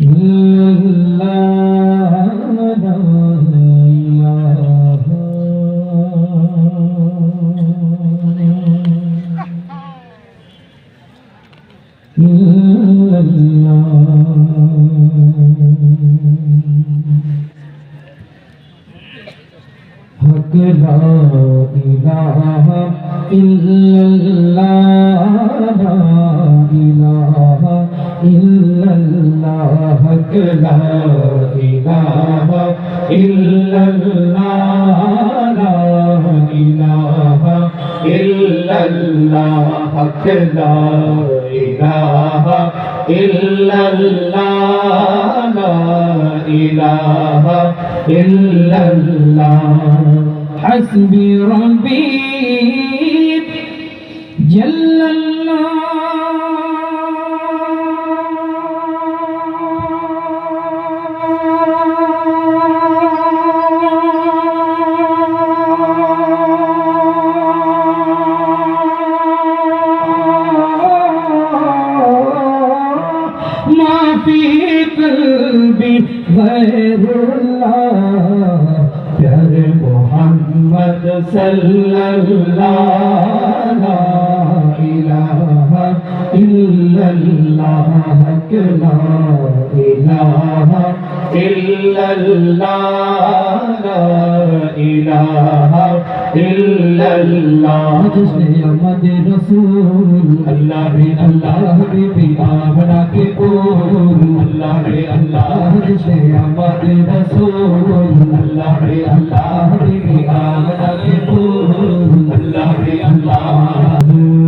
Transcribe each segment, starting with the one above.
إلا الله إله إلا حق لا إله إلا الله لا إله إلا الله حق لا إله إلا الله لا إله إلا الله حسبي ربي جل الله غير محمد صلى الله illallah ilaha illallah ilaha illallah jisne amad rasool allah re allah re bhi aavna ke bol allah re allah jisne amad rasool allah re allah re bhi aavna ke bol allah re allah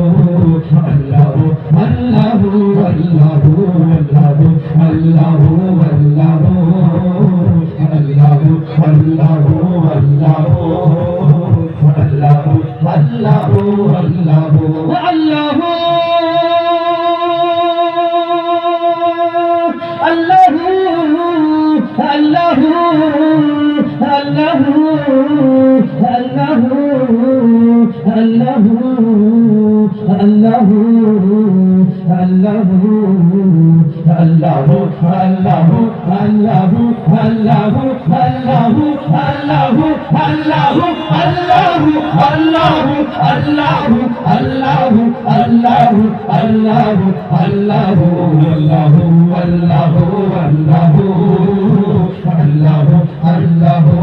أنه أنه أنه أنه أنه الله الله الله الله الله الله الله الله الله الله الله الله الله الله الله الله الله الله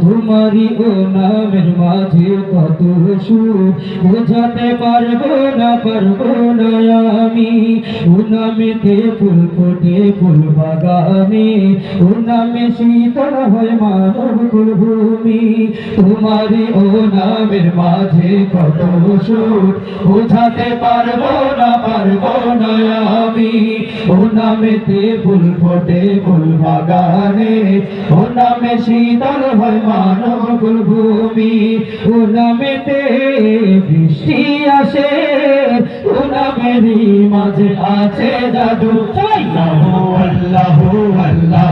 তোমারই ও নামের মাঝে কত সুখ বোঝাতে পারব না পারব না আমি। ও নামেতে ফুল ফোটে ফুল বাগানে, ও নামে শীতল হয় মানব ভূমি তোমারই ও নামের মাঝে কত সুখ বোঝাতে পারব না পারব না আমি। নামেতে ফুল ফোটে ফুল বাগানে ও নামে শীতল হয় মানব ভূমি ও নামেতে বৃষ্টি আসে। ও নামেরই মাঝে আছে জাদু। আল্লাহ আল্লাহ আল্লাহ